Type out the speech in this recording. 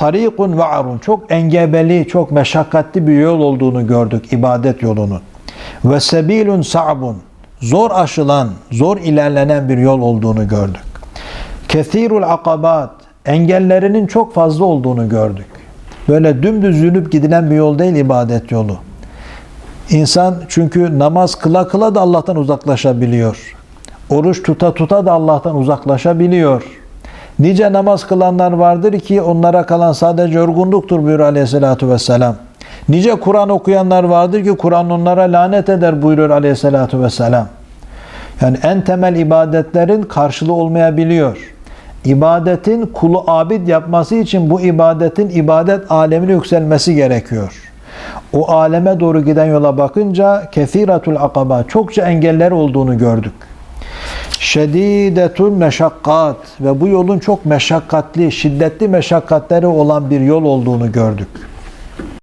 tarikun va'run çok engebeli, çok meşakkatli bir yol olduğunu gördük ibadet yolunun. Ve sebilun sa'bun zor aşılan, zor ilerlenen bir yol olduğunu gördük. Kethirul akabat engellerinin çok fazla olduğunu gördük. Böyle dümdüz yürüp gidilen bir yol değil ibadet yolu. İnsan çünkü namaz kıla kıla da Allah'tan uzaklaşabiliyor. Oruç tuta tuta da Allah'tan uzaklaşabiliyor. Nice namaz kılanlar vardır ki onlara kalan sadece yorgunluktur buyuruyor aleyhissalatü vesselam. Nice Kur'an okuyanlar vardır ki Kur'an onlara lanet eder buyuruyor aleyhissalatü vesselam. Yani en temel ibadetlerin karşılığı olmayabiliyor. İbadetin kulu abid yapması için bu ibadetin ibadet alemine yükselmesi gerekiyor. O aleme doğru giden yola bakınca kefiratul akaba çokça engeller olduğunu gördük. Şedidetul meşakkat ve bu yolun çok meşakkatli, şiddetli meşakkatleri olan bir yol olduğunu gördük.